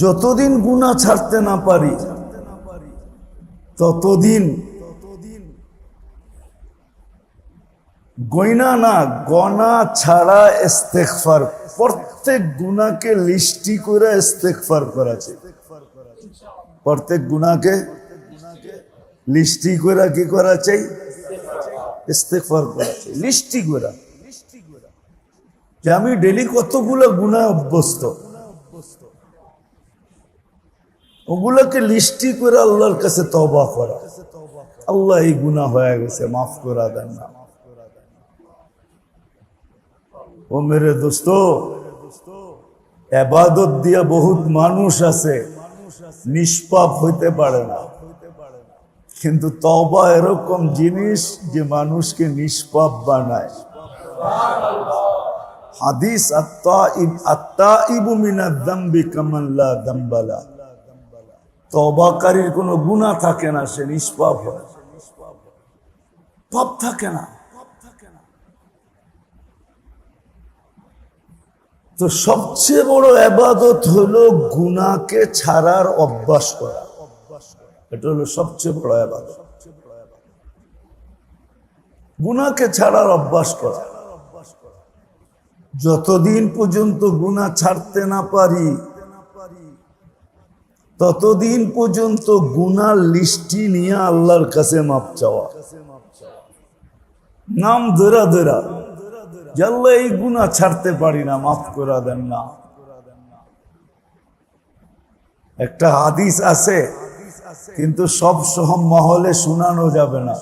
যতদিন গুণা ছাড়তে না পারি, ততদিন গয়না না গনা ছাড়া ইস্তেগফার, প্রত্যেক গুণাকে লিস্টি করে ইস্তেগফার করা প্রত্যেক গুনাহকে লিস্টি করে কি করা চাই ইস্তেগফার করা চাই লিস্টি করে। যে আমি ডেলি কতগুলো গুনাহ অভ্যস্ত ওগুলোকে লিস্টি করে আল্লাহর কাছে তবা করা। আল্লাহ এই গুণা হয়ে গেছে, মাফ করা দেন না। ও মেরে দোস্ত, এবাদত দিয়া বহুত মানুষ আছে, নিষ্পাপ হইতে পারে না। কিন্তু তবা এরকম জিনিস যে মানুষকে নিষ্পাপ বানায়। হাদিস আত্মা আত্মা ইবু মিনা দাম্বি কামাল্লা দাম্বালা। তবাকারীর কোনো গুণা থাকে না, সে নিষ্পাপ হয়। পাপ থাকে না। তো সবচেয়ে বড় আবাদত হলো গুণাকে ছাড়ার অভ্যাস করা। এটা হলো সবচেয়ে বড় আবাদত। গুণাকে ছাড়ার অভ্যাস করা। যতদিন পর্যন্ত গুণা ছাড়তে না পারি ততদিন পর্যন্ত গুনার লিস্টি নিয়ে আল্লাহর কাছে মাপ চাওয়া। নাম ধরা ধরা। এই গুণা ছাড়তে পারি না, মাফ করা দেন না। একটা হাদিস আছে, কিন্তু সব সহ মহলে শোনানো যাবে না।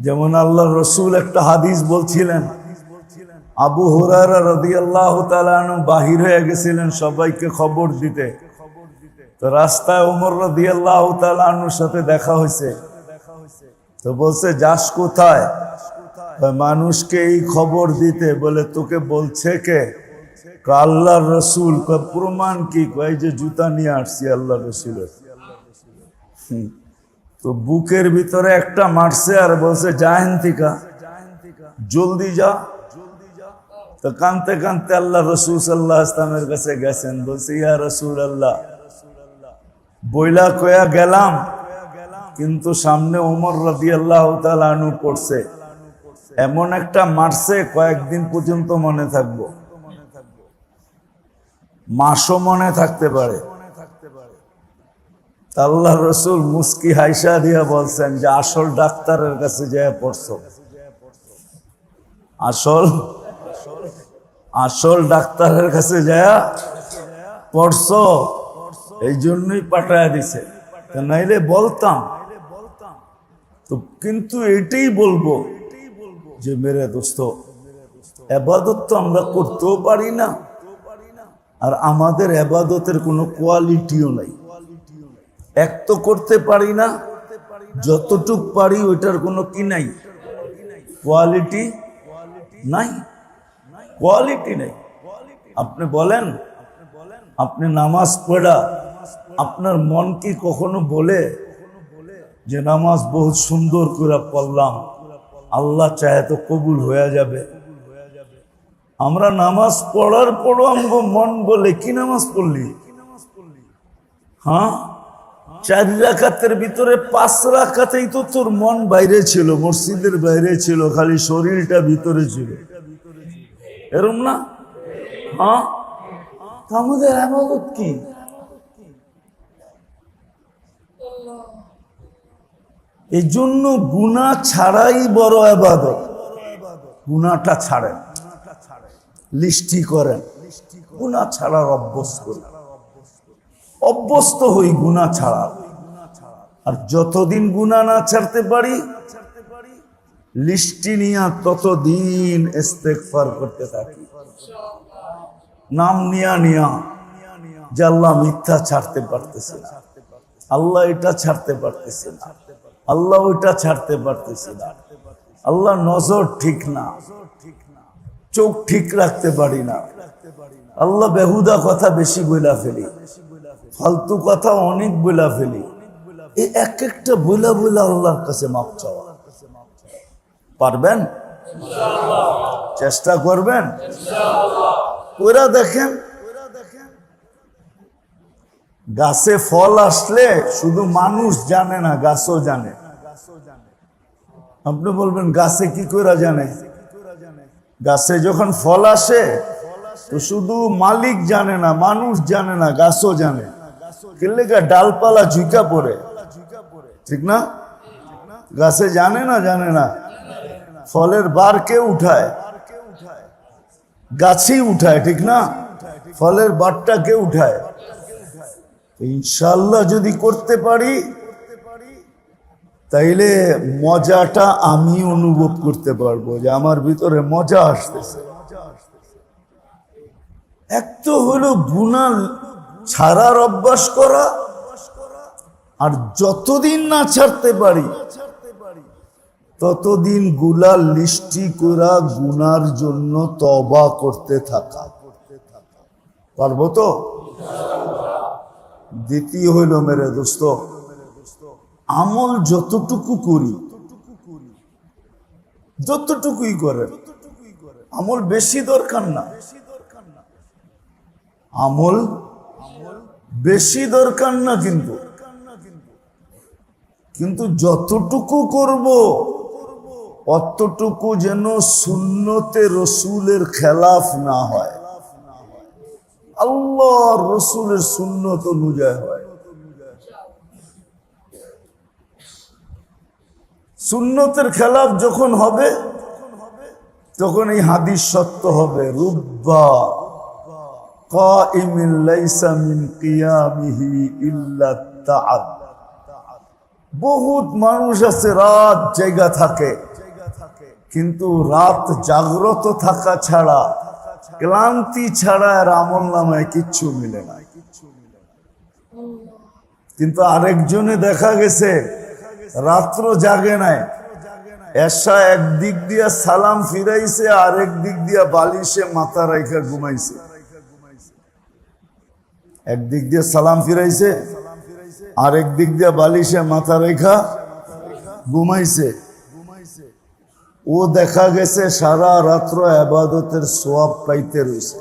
যেমন আল্লাহ রসুল একটা হাদিস বলছিলেন আবু হুরারা রদি আল্লাহ বাহির হয়ে গেছিলেন সবাইকে খবর দিতে। তো রাস্তায় ওমর রদি আল্লাহ তালানুর সাথে দেখা হয়েছে। তো বলছে, যাস কোথায়? মানুষকে এই খবর দিতে বলে, তোকে বলছে কে? আল্লাহর রসুল প্রমাণ কি? কয় যে জুতা নিয়ে আসছি আল্লাহ রসুলের। তো বুকের ভিতরে একটা মারছে আর বলছে, জাহেন থিকা, জলদি যা। তো কানতে কানতে আল্লাহ রসুল সাল্লাহ ইসলামের কাছে গেছেন, বলছে, ইয়া রসুল আল্লাহ বইলা কয়া গেলাম, কিন্তু সামনে উমর রাদি আল্লাহ আনু পড়ছে। এমন একটা মারছে, কয়েকদিন পর্যন্ত মনে থাকব। মাসও মনে থাকতে পারে। আল্লাহ রসুল মুস্কি হাইসা দিয়া বলছেন যে, আসল ডাক্তারের কাছে যায় পড়ছো। আসল আসল ডাক্তারের কাছে যায় পড়ছো, এই জন্যই পাঠায় দিছে। নাইলে বলতাম। তো কিন্তু এটাই বলব যে, মেরে দোস্ত, এবাদত তো আমরা করতেও পারি না, আর আমাদের এবাদতের কোনো কোয়ালিটিও নাই। এক তো করতে পারি না, যতটুক পারি ওইটার কোনো কি নাই। কোয়ালিটি নাই। কোয়ালিটি নেই। আপনি বলেন, আপনি নামাজ পড়া, আপনার মন কি কখনো বলে যে নামাজ বহুত সুন্দর করে পড়লাম, আল্লাহ চাহে তো কবুল হয়ে যাবে। আমরা নামাজ পড়ার পরও আমগো মন বলে, কি নামাজ পড়লি? হ্যাঁ? চার রাখাতের ভিতরে পাঁচ রাখাতেই তো তোর মন বাইরে ছিল, মসজিদের বাইরে ছিল, খালি শরীরটা ভিতরে ছিল। এরম না হ্যাঁ? আমাদের আবাদত কি? এই জন্য গুণা ছাড়াই বড় আবাদত। গুণাটা ছাড়েন। লিস্টি করেন। গুণা ছাড়ার অভ্যস্ত অভ্যস্ত হই গুণা ছাড়া। আর যতদিন গুণা না ছাড়তে পারি লিস্টি নিয়ে ততদিন ইস্তেকফার করতে থাকি। নাম নিয়া নিয়া যে আল্লাহ মিথ্যা ছাড়তে পারতেছে না। আল্লাহ এটা ছাড়তে পারতেছে না। আল্লাহ ওইটা ছাড়তে পারতেছে না। আল্লাহ নজর ঠিক না। চোখ ঠিক রাখতে পারি না। আল্লাহ বেহুদা কথা বেশি বইলা ফেলি। ফালতু কথা অনেক বইলা ফেলি। এই এক একটা বইলা বইলা আল্লাহর কাছে মাপ চাওয়া। পারবেন? চেষ্টা করবেন? ওরা দেখেন গাছে ফল আসলে শুধু মানুষ জানে না, গাছও জানে। আপনি বলবেন, গাছে কি করে জানে? গাছে যখন ফল আসে, তো শুধু মালিক জানে না, মানুষ জানে না, গাছও জানে। কিল্লেগা ডালপালা ঝুঁকা পড়ে। ঠিক না? গাছে জানে না জানে না। ফলের বার কে উঠায়? গাছই উঠায়, ঠিক না? ফলের বারটা কে উঠায়? ইনশাল্লাহ যদি করতে পারি, তাইলে মজাটা আমি অনুভব করতে পারব যে আমার ভিতরে মজা আসতেছে। এক তো হলো গুণা ছাড়ার অভ্যাস করা, আর যতদিন না ছাড়তে পারি ততদিনগুলার লিস্টি করা গুনার জন্য তবা করতে থাকা। পারব তো? দ্বিতীয় হইল মেরে দোস্ত, আমল যতটুকু করি, যতটুকুই করে, আমল বেশি দরকার না। আমল বেশি দরকার না কিন্তু। কিন্তু যতটুকু করব অতটুকু যেন সুন্নতে রসুলের খেলাফ না হয়। আল্লাহ রসুলের সুন্নত অনুযায়ী হয়। সুন্নতের খেলাফ যখন হবে, তখন এই হাদিস সত্য হবে। রুব্বা বহুত মানুষ আছে, রাত জায়গা থাকে। কিন্তু রাত জাগ্রত থাকা ছাড়া, ক্লান্তি ছাড়া আর আমল নামায় কিচ্ছু মিলে না। কিন্তু আরেকজনে দেখা গেছে, রাত্র জাগে নাই। এসা একদিক দিয়া সালাম ফিরাইছে, আরেক দিক দিয়া বালিশে মাথা রাইখা ঘুমাইছে। একদিক দিয়ে সালাম ফিরাইছে, আরেক দিক দিয়ে বালিশে মাথা রেখা ঘুমাইছে। ও দেখা গেছে সারা রাত্র আবাদতের সোয়াব পাইতে রয়েছে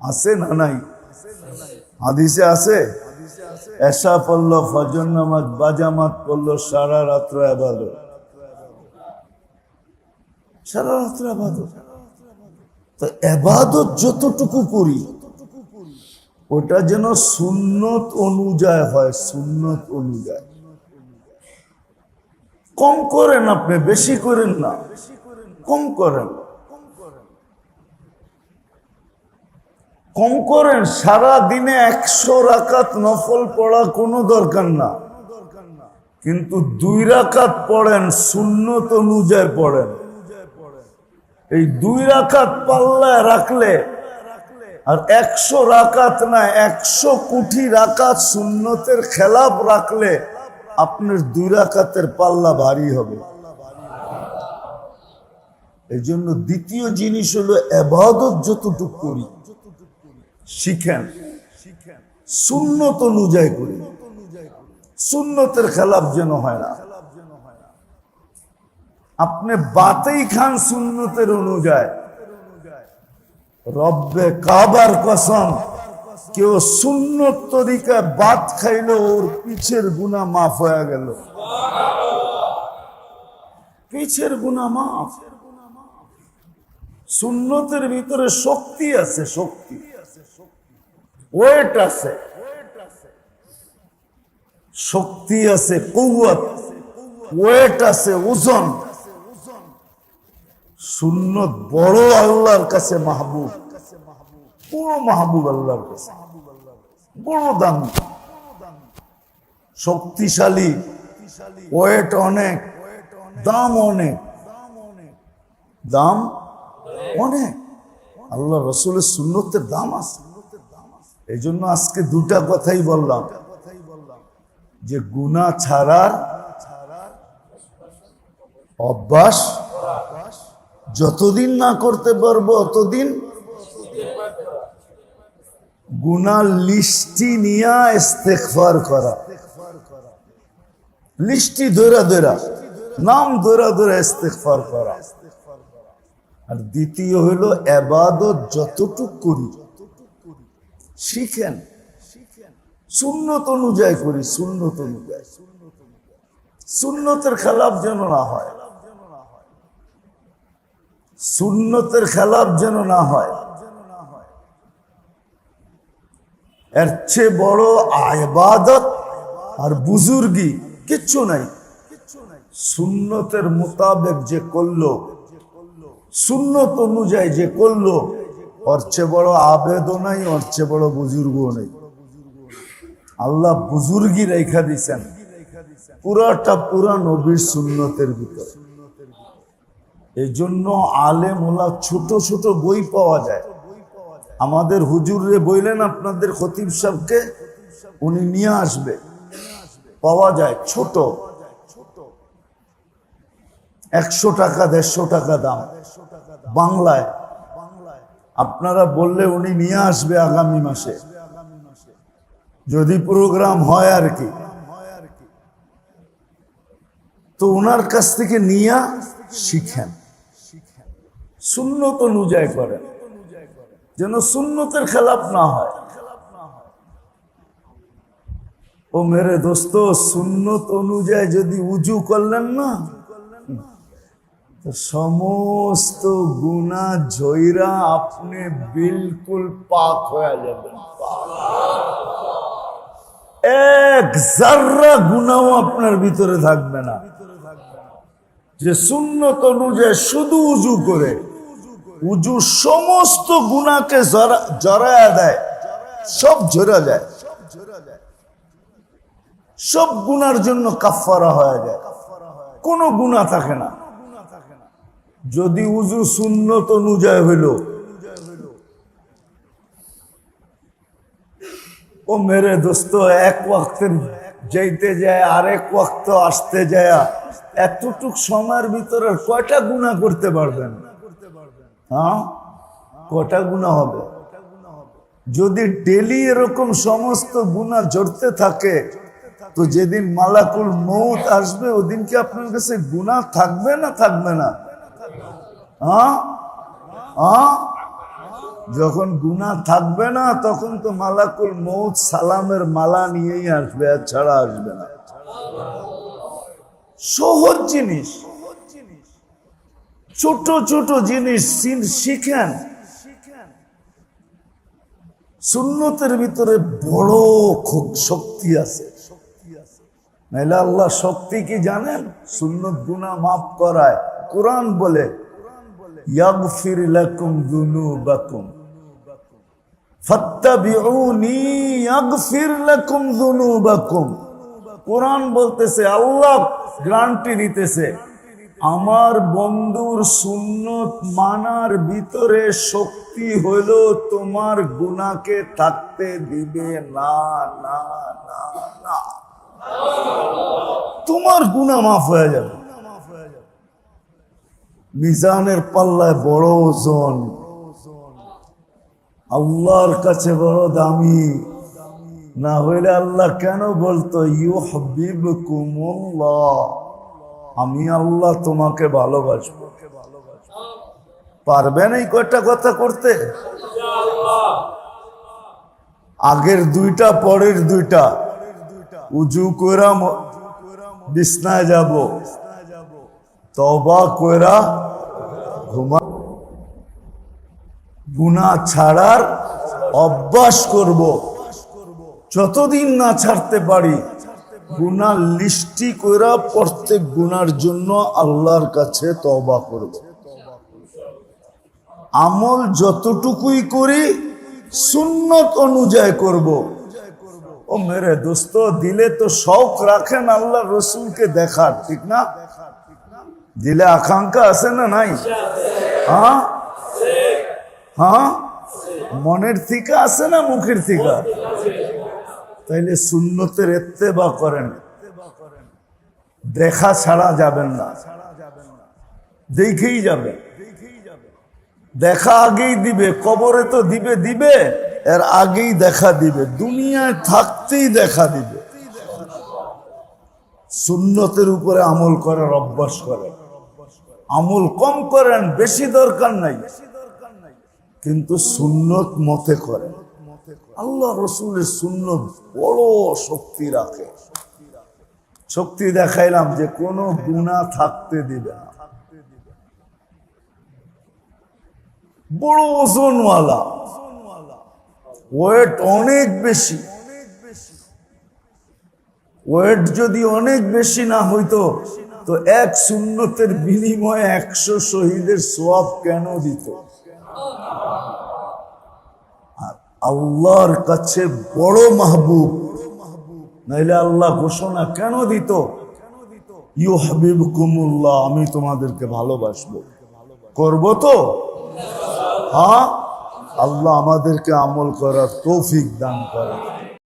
আছে না নাই? হাদিসে আছে? এসা পড়ল, ফজর নামাজ, বাজামাত পড়ল, সারা রাত্র আবাদত। সারা রাত্র আবাদত। তো এবাদত যতটুকু করি, ওটা যেন সুন্নত অনুযায়ী হয়, সুন্নত অনুযায়ী। কম করেন আপনি, বেশি করেন না। কম করেন। কম করেন সারা দিনে একশো রাকাত নফল পড়া কোনো দরকার না। কিন্তু দুই রাকাত পড়েন, সুন্নত অনুযায়ী পড়েন। এই দুই রাকাত পাল্লায় রাখলে, আর একশো রাকাত না, একশো কোটি রাকাত শূন্যতের খেলাপ রাখলে আপনার দুই পাল্লা ভারী হবে। এই জন্য দ্বিতীয় জিনিস হলো এবাদত যতটুকু করি, শিখেন। সুন্নত অনুযায়ী করি। সুন্নতের খেলাপ যেন হয় না। আপনি বাতেই খান সুন্নতের অনুযায়ী। রব্বে কাবার কসম কেউ সুন্নত তরিকায় বাত খাইলো, ওর পিছের গুণা মাফ হয়ে গেল। পিছের গুণা মাফ। সুন্নতের ভিতরে শক্তি আছে, শক্তি। ওয়েট আছে। শক্তি আছে কৌয়াত ওয়েট আছে, ওজন। সুন্নত বড় আল্লাহর কাছে মাহবুব। বড় মাহবুব আল্লাহর কাছে। বড় দাম। শক্তিশালী ওয়েট অনেক, দাম অনেক। দাম অনেক। আল্লাহ রসুলের সুন্নতের দাম আছে। এই জন্য আজকে দুটা কথাই বললাম। যে গুণা ছাড়ার অভ্যাস যতদিন না করতে পারব, অতদিন গুনার লিস্টি নিয়া ইস্তেকফার করা। লিস্টি দৈরা দৈরা নাম দৈরা দৈরা ইস্তেকফার করা। আর দ্বিতীয় হইল এবাদত যতটুক করি, শিখেন। সুন্নত অনুযায়ী করি, সুন্নত অনুযায়ী। সুন্নতের খেলাফ যেন না হয়, সুন্নতের খেলাফ যেন না হয় এর চেয়ে বড় আবাদত আর বুজুর্গি কিচ্ছু নাই। সুন্নতের মোতাবেক যে করল, সুন্নত অনুযায়ী যে করল, ওর চেয়ে বড় আবেদও নাই, ওর চেয়ে বড় বুজুর্গও নেই। আল্লাহ বুজুর্গি রেখা দিছেন, পুরাটা পুরা নবীর সুন্নতের ভিতর। এই জন্য আলেম ওলা ছোট ছোট বই পাওয়া যায়। আমাদের হুজুরে বইলেন আপনাদের খতিব সাহেবকে, উনি নিয়ে আসবে। পাওয়া যায় ছোট। একশো টাকা, দেড়শো টাকা দাম। বাংলায়। আপনারা বললে উনি নিয়ে আসবে আগামী মাসে। যদি প্রোগ্রাম হয় আর কি। তো ওনার কাছ থেকে নিয়ে শিখেন। সুন্নত অনুযায়ী করেন। যেন সুন্নতের খেলাপ না হয়। ও মেরে দোস্ত, সুন্নত অনুযায়ী যদি উজু করলেন না সমস্ত গুণা জয়রা আপনি বিলকুল পাক হয়ে যাবেন। এক জাররা গুণাও আপনার ভিতরে থাকবে না। যে সুন্নত অনুযায়ী শুধু উজু করে উজু সমস্ত গুণাকে জড়ায়া দেয়। সব ঝরা যায়। সব গুনার জন্য কাফারা হয়ে যায়। কোনো গুণা থাকে না। যদি উজু সুন্নত অনুযায়ী হইল, ও মেরে দোস্ত, এক ওয়াক্তের যাইতে যায়, আরেক ওয়াক্ত আসতে যায়, এতটুক সময়ের ভিতরে কয়টা গুণা করতে পারবেন? হ্যাঁ? কটা গুণা হবে? যদি ডেলি এরকম সমস্ত গুণা জড়তে থাকে, তো যেদিন মালাকুল মৌত আসবে, ওদিন কি আপনার কাছে গুণা থাকবে না থাকবে না? হ্যাঁ? হ্যাঁ? যখন গুণা থাকবে না, তখন তো মালাকুল মৌত সালামের মালা নিয়েই আসবে, আর ছাড়া আসবে না। সহজ জিনিস। ছোট ছোট জিনিস শিখেন। সুন্নতের ভিতরে বড় খুব শক্তি আছে। নাইলে আল্লাহ শক্তি কি জানেন? সুন্নত গুনা মাফ করায়। কোরআন বলে কোরআন বলতেছে, আল্লাহ গ্রান্টি দিতেছে। আমার বন্ধুর সুন্নত মানার ভিতরে শক্তি হইল তোমার গুণাকে থাকতে দিবে। না না না না। তোমার গুণা মাফ হয়ে যাবে। মিজানের পাল্লায় বড় ওজন। আল্লাহর কাছে বড় দামি। না হইলে আল্লাহ কেন বলতো ইউ হাবিব কুমুল্লাহ আমি আল্লাহ তোমাকে ভালোবাসবো। পারবেন এই কয়টা কথা করতে? আগের দুইটা, পরের দুইটা। উজু কইরা বিছনায় যাব। তবা কইরা ঘুমা গুনা ছাড়ার অভ্যাস করব। যতদিন না ছাড়তে পারি গুনার লিস্টি কইরা প্রত্যেক গুনার জন্য আল্লাহর কাছে তবা করব। আমল যতটুকুই করি, সুন্নত অনুযায়ী করব। ও মেরে দোস্ত, দিলে তো শখ রাখেন আল্লাহ রসুলকে দেখার, ঠিক না? দিলে আকাঙ্ক্ষা আছে না নাই? হ্যাঁ? হ্যাঁ? মনের থিকা আছে না মুখের থেকে? তাইলে সুন্নতের এত্তেবা করেন। দেখা ছাড়া যাবেন না। দেখেই যাবে দেখা আগেই দিবে, কবরে তো দিবে দিবে, এর আগেই দেখা দিবে, দুনিয়ায় থাকতেই দেখা দিবে। সুন্নতের উপরে আমল করার অভ্যাস করেন। আমল কম করেন, বেশি দরকার নাই। কিন্তু সুন্নত মতে করেন। আল্লাহ রসুলের শূন্য বড় শক্তি রাখে। শক্তি দেখাইলাম যে কোনো গুণা থাকতে দিবে না। বড় ওজনওয়ালা। ওয়েট অনেক বেশি। ওয়েট যদি অনেক বেশি না হইতো, তো এক শূন্যতের বিনিময়ে একশো শহীদের সোয়াব কেন দিত? আল্লাহর কাছে বড় মাহবুব। নাইলে আল্লাহ ঘোষণা কেন দিত? ইউ হাবিব কুমুল্লাহ আমি তোমাদেরকে ভালোবাসবো। করব তো? হ্যাঁ? আল্লাহ আমাদেরকে আমল করার তৌফিক দান করে